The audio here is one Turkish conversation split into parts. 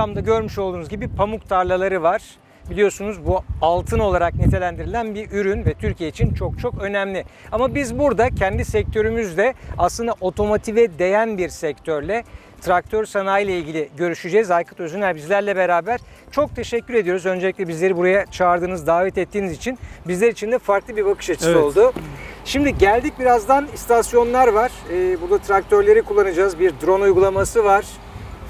arkamda görmüş olduğunuz gibi pamuk tarlaları var. Biliyorsunuz bu altın olarak nitelendirilen bir ürün ve Türkiye için çok çok önemli. Ama biz burada kendi sektörümüzde aslında otomotive değen bir sektörle traktör sanayi ile ilgili görüşeceğiz. Aykut Özüner bizlerle beraber. Çok teşekkür ediyoruz. Öncelikle bizleri buraya çağırdığınız, davet ettiğiniz için. Bizler için de farklı bir bakış açısı Evet. oldu. Şimdi geldik birazdan istasyonlar var. Ee, burada traktörleri kullanacağız. Bir drone uygulaması var.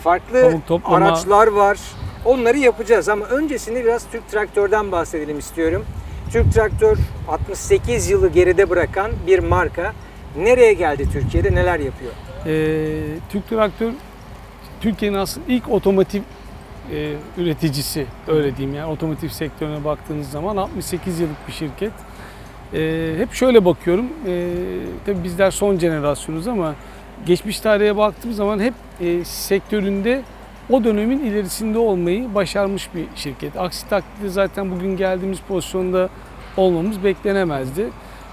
Farklı toplama. araçlar var. Onları yapacağız ama öncesinde biraz Türk Traktör'den bahsedelim istiyorum. Türk Traktör 68 yılı geride bırakan bir marka. Nereye geldi Türkiye'de neler yapıyor? Ee, Türk Traktör Türkiye'nin aslında ilk otomotiv e, üreticisi öyle diyeyim yani otomotiv sektörüne baktığınız zaman 68 yıllık bir şirket. Ee, hep şöyle bakıyorum. Ee, tabii bizler son jenerasyonuz ama geçmiş tarihe baktığım zaman hep e, sektöründe o dönemin ilerisinde olmayı başarmış bir şirket. Aksi takdirde zaten bugün geldiğimiz pozisyonda olmamız beklenemezdi.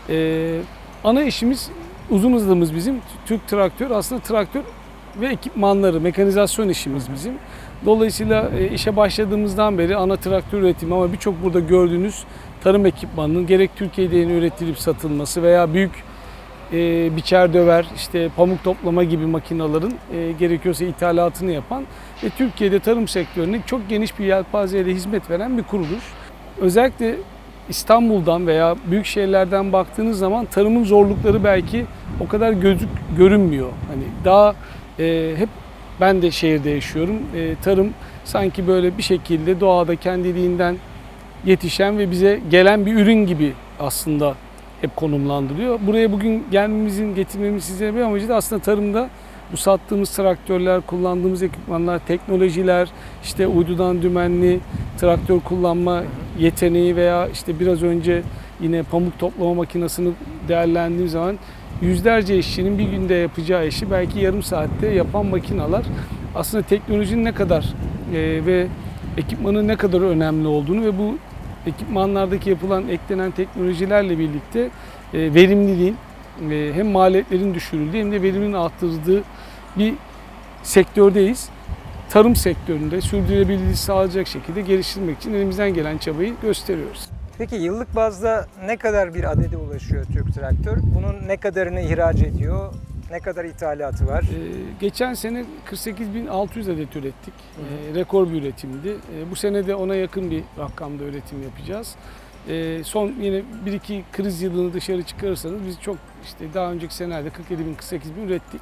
Ee, ana işimiz uzun hızlımız bizim Türk Traktör. Aslında traktör ve ekipmanları, mekanizasyon işimiz bizim. Dolayısıyla e, işe başladığımızdan beri ana traktör üretimi ama birçok burada gördüğünüz tarım ekipmanının gerek Türkiye'de yeni üretilip satılması veya büyük e, biçer döver, işte pamuk toplama gibi makinaların e, gerekiyorsa ithalatını yapan ve Türkiye'de tarım sektörüne çok geniş bir yelpazeyle hizmet veren bir kuruluş. Özellikle İstanbul'dan veya büyük şehirlerden baktığınız zaman tarımın zorlukları belki o kadar gözük görünmüyor. Hani daha e, hep ben de şehirde yaşıyorum. E, tarım sanki böyle bir şekilde doğada kendiliğinden yetişen ve bize gelen bir ürün gibi aslında hep konumlandırıyor. Buraya bugün gelmemizin, getirmemizin size bir amacı da aslında tarımda bu sattığımız traktörler, kullandığımız ekipmanlar, teknolojiler, işte uydudan dümenli traktör kullanma yeteneği veya işte biraz önce yine pamuk toplama makinesini değerlendiğim zaman yüzlerce işçinin bir günde yapacağı işi belki yarım saatte yapan makinalar aslında teknolojinin ne kadar e, ve ekipmanın ne kadar önemli olduğunu ve bu ekipmanlardaki yapılan eklenen teknolojilerle birlikte e, verimliliğin e, hem maliyetlerin düşürüldüğü hem de verimin arttırıldığı bir sektördeyiz. Tarım sektöründe sürdürülebilirliği sağlayacak şekilde geliştirmek için elimizden gelen çabayı gösteriyoruz. Peki yıllık bazda ne kadar bir adede ulaşıyor Türk Traktör? Bunun ne kadarını ihraç ediyor? Ne kadar ithalatı var? Ee, geçen sene 48.600 adet ürettik. Ee, rekor bir üretimdi. Ee, bu sene de ona yakın bir rakamda üretim yapacağız. Ee, son yine 1-2 kriz yılını dışarı çıkarırsanız biz çok işte daha önceki senelerde 47.000 48.000 ürettik.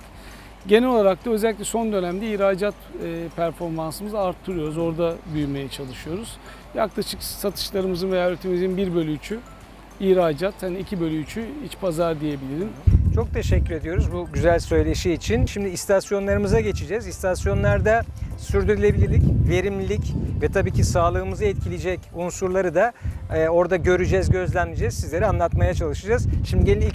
Genel olarak da özellikle son dönemde ihracat e, performansımızı arttırıyoruz. Orada büyümeye çalışıyoruz. Yaklaşık satışlarımızın veya üretimimizin 1 bölü 3'ü ihracat, hani 2 bölü 3'ü iç pazar diyebilirim. Çok teşekkür ediyoruz bu güzel söyleşi için. Şimdi istasyonlarımıza geçeceğiz. İstasyonlarda sürdürülebilirlik, verimlilik ve tabii ki sağlığımızı etkileyecek unsurları da e, orada göreceğiz, gözlemleyeceğiz. Sizlere anlatmaya çalışacağız. Şimdi gelin ilk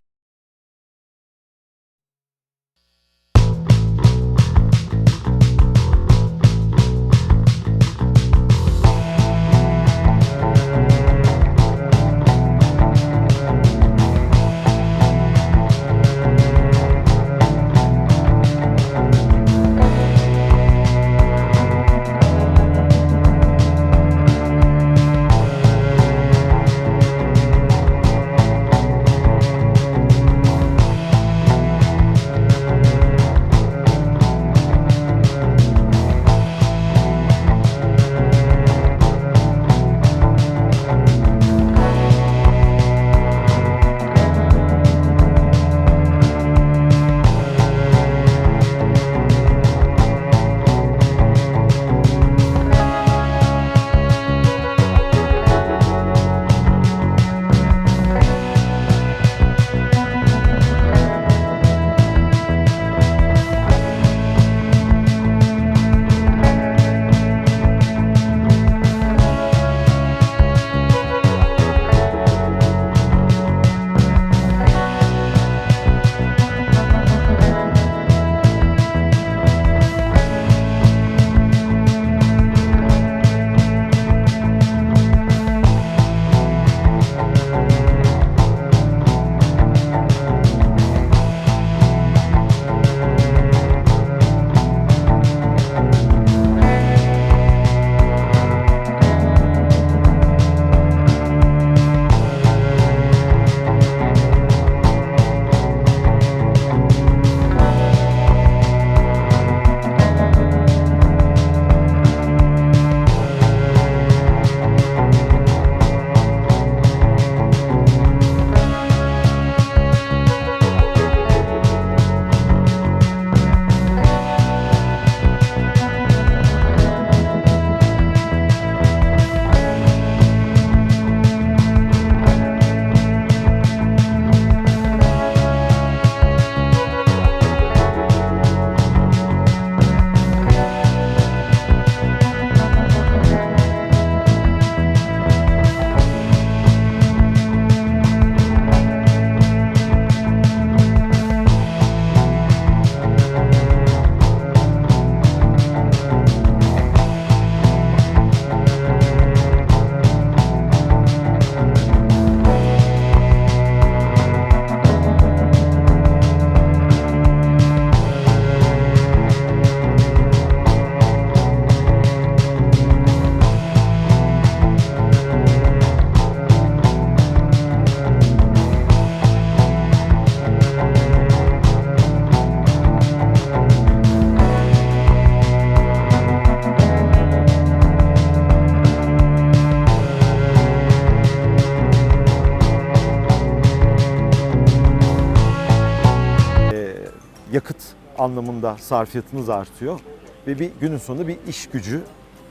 yakıt anlamında sarfiyatınız artıyor ve bir günün sonunda bir iş gücü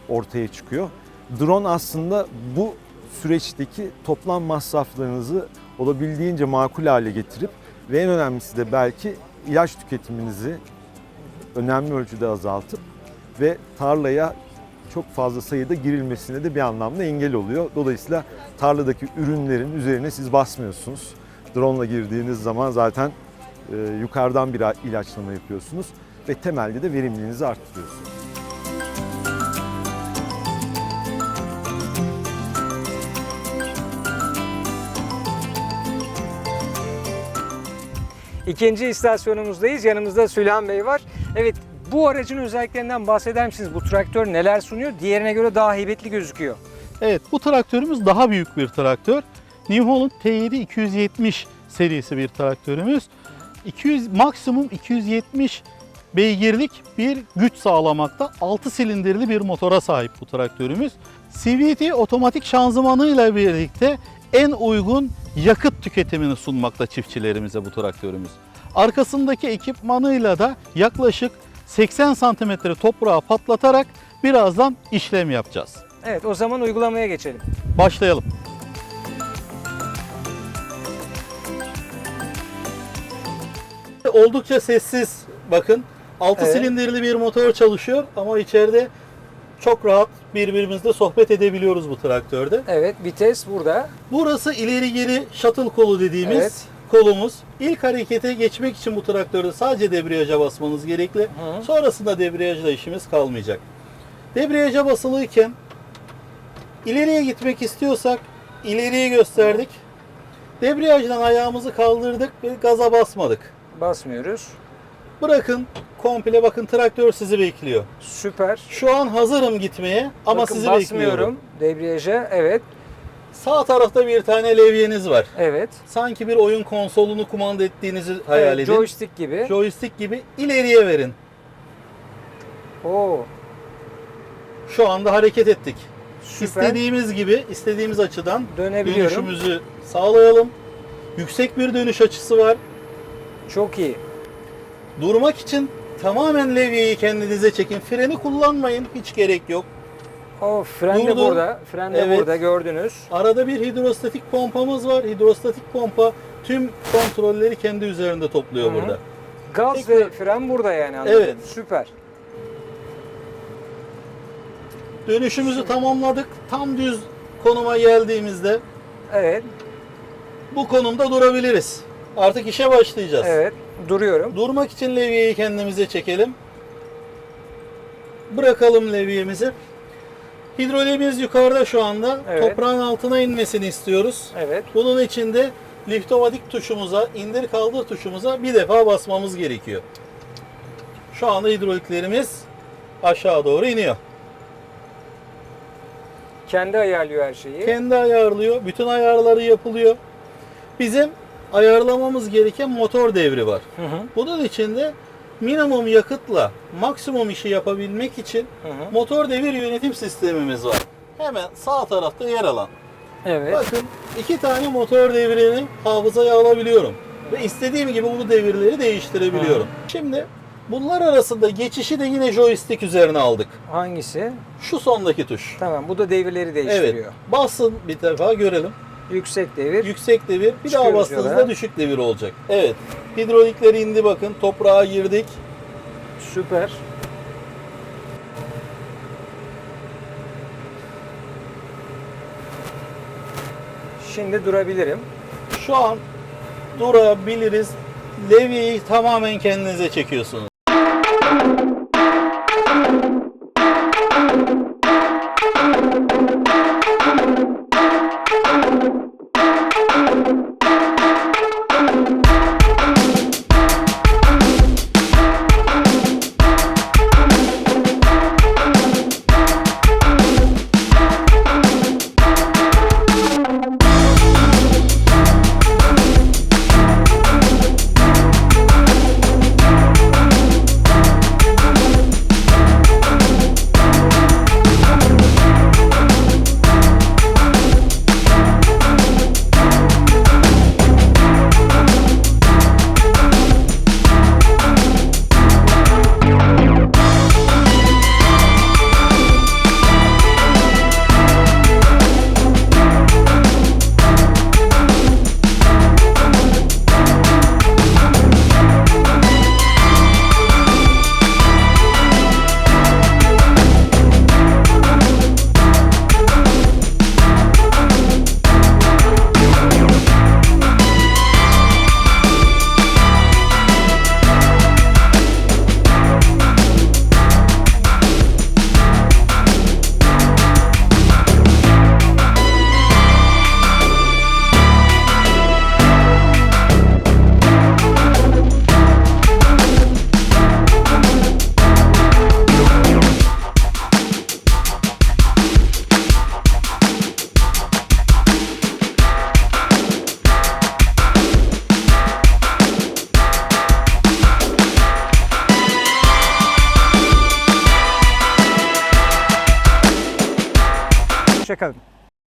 ortaya çıkıyor. Drone aslında bu süreçteki toplam masraflarınızı olabildiğince makul hale getirip ve en önemlisi de belki ilaç tüketiminizi önemli ölçüde azaltıp ve tarlaya çok fazla sayıda girilmesine de bir anlamda engel oluyor. Dolayısıyla tarladaki ürünlerin üzerine siz basmıyorsunuz. Drone ile girdiğiniz zaman zaten yukarıdan bir ilaçlama yapıyorsunuz ve temelde de verimliliğinizi arttırıyorsunuz. İkinci istasyonumuzdayız. Yanımızda Süleyman Bey var. Evet bu aracın özelliklerinden bahseder misiniz? Bu traktör neler sunuyor? Diğerine göre daha heybetli gözüküyor. Evet bu traktörümüz daha büyük bir traktör. New Holland T7 270 serisi bir traktörümüz. 200 maksimum 270 beygirlik bir güç sağlamakta. 6 silindirli bir motora sahip bu traktörümüz. CVT otomatik şanzımanıyla birlikte en uygun yakıt tüketimini sunmakta çiftçilerimize bu traktörümüz. Arkasındaki ekipmanıyla da yaklaşık 80 santimetre toprağı patlatarak birazdan işlem yapacağız. Evet o zaman uygulamaya geçelim. Başlayalım. Oldukça sessiz bakın. 6 Evet. silindirli bir motor çalışıyor ama içeride çok rahat birbirimizle sohbet edebiliyoruz bu traktörde. Evet vites burada. Burası ileri geri shuttle kolu dediğimiz Evet. kolumuz. İlk harekete geçmek için bu traktörde sadece debriyaja basmanız gerekli. Hı. Sonrasında debriyajla işimiz kalmayacak. Debriyaja basılıyken ileriye gitmek istiyorsak ileriye gösterdik. Debriyajdan ayağımızı kaldırdık ve gaza basmadık. Basmıyoruz. Bırakın komple bakın traktör sizi bekliyor. Süper. Şu an hazırım gitmeye ama Bakın sizi basmıyorum. bekliyorum. Debriyaja. Evet. Sağ tarafta bir tane levyeniz var. Evet. Sanki bir oyun konsolunu kumanda ettiğinizi hayal evet, edin. Joystick gibi. Joystick gibi ileriye verin. Oo. Şu anda hareket ettik. Süper. İstediğimiz gibi, istediğimiz açıdan dönüşümüzü sağlayalım. Yüksek bir dönüş açısı var. Çok iyi. Durmak için tamamen levyeyi kendinize çekin. Freni kullanmayın. Hiç gerek yok. O fren de Durdu. burada. Fren de Evet. burada gördünüz. Arada bir hidrostatik pompamız var. Hidrostatik pompa tüm kontrolleri kendi üzerinde topluyor Hı hı. burada. Gaz Peki. ve fren burada yani anladım. Evet. Süper. Dönüşümüzü tamamladık. Tam düz konuma geldiğimizde Evet. bu konumda durabiliriz. Artık işe başlayacağız. Evet. Duruyorum. Durmak için levyeyi kendimize çekelim. Bırakalım levyemizi. Hidroliğimiz yukarıda şu anda. Evet. Toprağın altına inmesini istiyoruz. Evet. Bunun için de liftomatik tuşumuza, indir kaldır tuşumuza bir defa basmamız gerekiyor. Şu anda hidroliklerimiz aşağı doğru iniyor. Kendi ayarlıyor her şeyi. Kendi ayarlıyor. Bütün ayarları yapılıyor. Bizim ayarlamamız gereken motor devri var. Hı hı. Bunun için de minimum yakıtla maksimum işi yapabilmek için Hı hı. motor devir yönetim sistemimiz var. Hemen sağ tarafta yer alan. Evet. Bakın iki tane motor devrini hafızaya alabiliyorum. Ve istediğim gibi bu devirleri değiştirebiliyorum. Şimdi bunlar arasında geçişi de yine joystick üzerine aldık. Hangisi? Şu sondaki tuş. Tamam. Bu da devirleri Evet. değiştiriyor. Basın bir defa görelim. Yüksek devir. Yüksek devir. Bir daha Çıkıyoruz bastığınızda yola. düşük devir olacak. Evet. Hidrolikler indi bakın. Toprağa girdik. Süper. Şimdi durabilirim. Şu an durabiliriz. Levyeyi tamamen kendinize çekiyorsunuz.